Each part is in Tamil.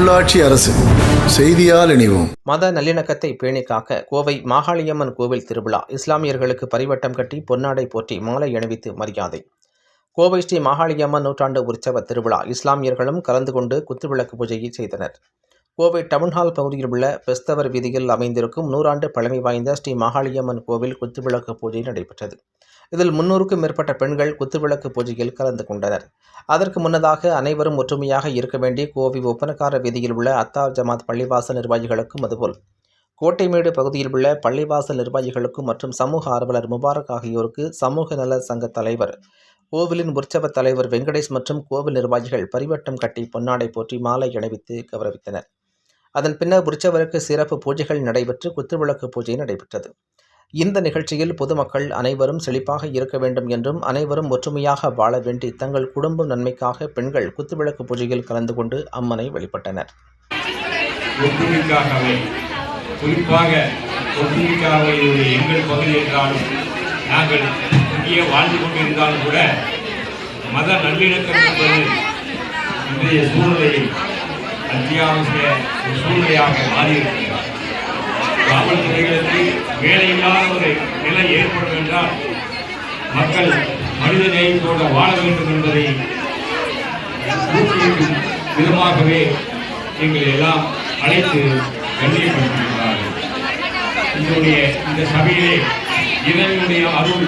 உள்ளாட்சி அரசு செய்தியால் இணைவோம். மத நல்லிணக்கத்தை பேணி காக்க கோவை மாகாளியம்மன் கோவில் திருவிழா இஸ்லாமியர்களுக்கு பரிவட்டம் கட்டி பொன்னாடை போற்றி மாலை அணிவித்து மரியாதை. கோவை ஸ்ரீ மாகாளியம்மன் நூற்றாண்டு உற்சவ திருவிழா இஸ்லாமியர்களும் கலந்து கொண்டு குத்துவிளக்கு பூஜையை செய்தனர். கோவை டவுன்ஹால் பகுதியில் உள்ள பெஸ்தவர் வீதியில் அமைந்திருக்கும் நூறாண்டு பழமை வாய்ந்த ஸ்ரீ மகாளியம்மன் கோவில் குத்துவிளக்கு பூஜை நடைபெற்றது. இதில் முன்னூறுக்கும் மேற்பட்ட பெண்கள் குத்துவிளக்கு பூஜையில் கலந்து கொண்டனர். அதற்கு முன்னதாக அனைவரும் ஒற்றுமையாக இருக்க வேண்டி கோவை ஒப்பனக்கார வீதியில் உள்ள அத்தார் ஜமாத் பள்ளிவாசல் நிர்வாகிகளுக்கும் அதுபோல். கோட்டைமேடு பகுதியில் உள்ள பள்ளிவாசல் நிர்வாகிகளுக்கும் மற்றும் சமூக ஆர்வலர் முபாரக் ஆகியோருக்கு சமூக நல சங்க தலைவர் கோவிலின் உற்சவ தலைவர் வெங்கடேஷ் மற்றும் கோவில் நிர்வாகிகள் பரிவட்டம் கட்டி பொன்னாடை போற்றி மாலை அணிவித்து கௌரவித்தனர். அதன் பின்னர் உற்சவருக்கு சிறப்பு பூஜைகள் நடைபெற்று குத்துவிளக்கு பூஜை நடைபெற்றது. இந்த நிகழ்ச்சியில் பொதுமக்கள் அனைவரும் செழிப்பாக இருக்க வேண்டும் என்றும் அனைவரும் ஒற்றுமையாக வாழ வேண்டி தங்கள் குடும்பம் நன்மைக்காக பெண்கள் குத்துவிளக்கு பூஜையில் கலந்து கொண்டு அம்மனை வழிபட்டனர். குறிப்பாக ஒட்டுமிக்காவையுடைய எங்கள் பகுதி என்றாலும் நாங்கள் இங்கே வாழ்ந்து கொண்டிருந்தாலும் கூட மத நல்லிணக்கம் என்பது இன்றைய சூழ்நிலையில் அத்தியாவசிய ஒரு சூழ்நிலையாக மாறியிருக்கிறார். காவல்துறைகளுக்கு வேலையில்லாத ஒரு நிலை ஏற்படும் என்றால் மக்கள் மனித நேயத்தோடு வாழ வேண்டும் என்பதை ஊக்குவிக்கும் விதமாகவே எங்களை எல்லாம் அழைத்து கண்ணியப்படுத்தியிருக்கிறார்கள் இதனுடைய இந்த சபையிலே இறைவனுடைய அருள்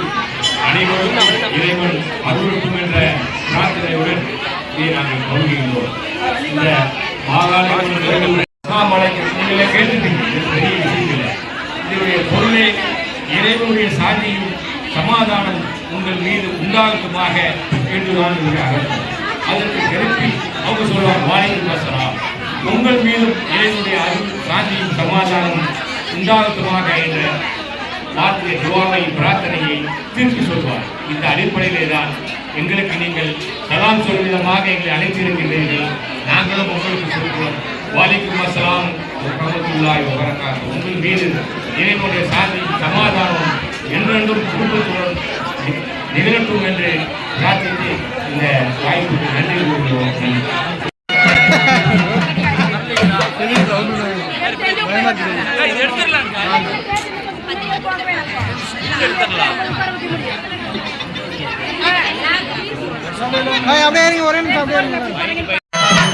அனைவருக்கும் இறைவன் அருளுக்கும் என்ற பிரார்த்தனையுடன் இதை நாங்கள் பகுதியின்றோம் இந்த நீங்களே இதனுடைய இறைவனுடைய சாந்தியும் சமாதானம் உங்கள் மீது உண்டாகட்டுமாக என்று நான் அதற்கு திருப்பி அவங்க சொல்வார் வாழைக்கு பேசலாம் உங்கள் மீதும் இறைவனுடைய அறிவு சாந்தியும் சமாதானம் உண்டாகட்டுமாக என்ற வார்த்தையை துவாவை பிரார்த்தனையை திருப்பி சொல்வார். இந்த அடிப்படையிலே தான் எங்களுக்கு நீங்கள் சலாம் சொல்விதமாக விதமாக எங்களை அழைத்திருக்கின்றீர்கள். நாங்களும் உங்களுக்கு சொல்கிறோம் வாலிக்கும் அஸ்லாம் ரஹமத்துல்லாஹி வரகாத்து உங்கள் மீது இறைவனுடைய சாதி சமாதானம் என்றென்றும் குடும்பத்துடன் நிகழட்டும் என்று பிரார்த்தித்து இந்த வாய்ப்புக்கு நன்றி கூறுகிறோம் அப்படியே ஒரே நிமிஷம் அப்படியே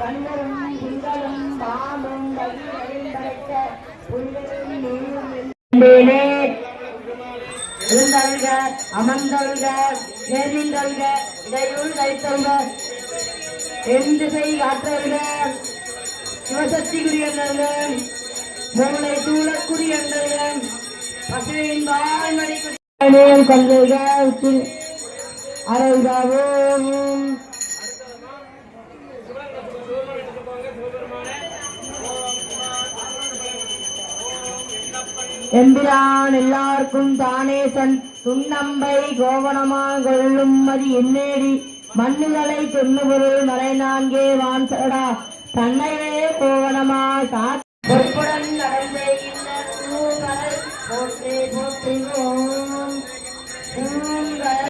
கண்களும் திங்களும் பாம்பும் கவிழ்ந்தழைக்க புல்லும் நீரும் என்பேனே. எழுந்தல்க அமர்ந்தல்க இடையுள் கைத்தல்க என் திசை காற்றல்க சிவசக்தி குரியங்கள் மூளை தூளக்குரியங்கள் பசுவின் வாழ்மணி கல்விகள் எம்பிரான் எல்லாருக்கும் தானே சன் துன்னம்பை கோவணமா கொள்ளும் மதி எண்ணேடி மண்ணுகளை தொன்னுபொருள் மலை நான்கே வான் சடா தன்னையே கோவணமா சா பொறுப்புடன் நடந்தே இந்த பூமலர் போற்றே போற்றினோ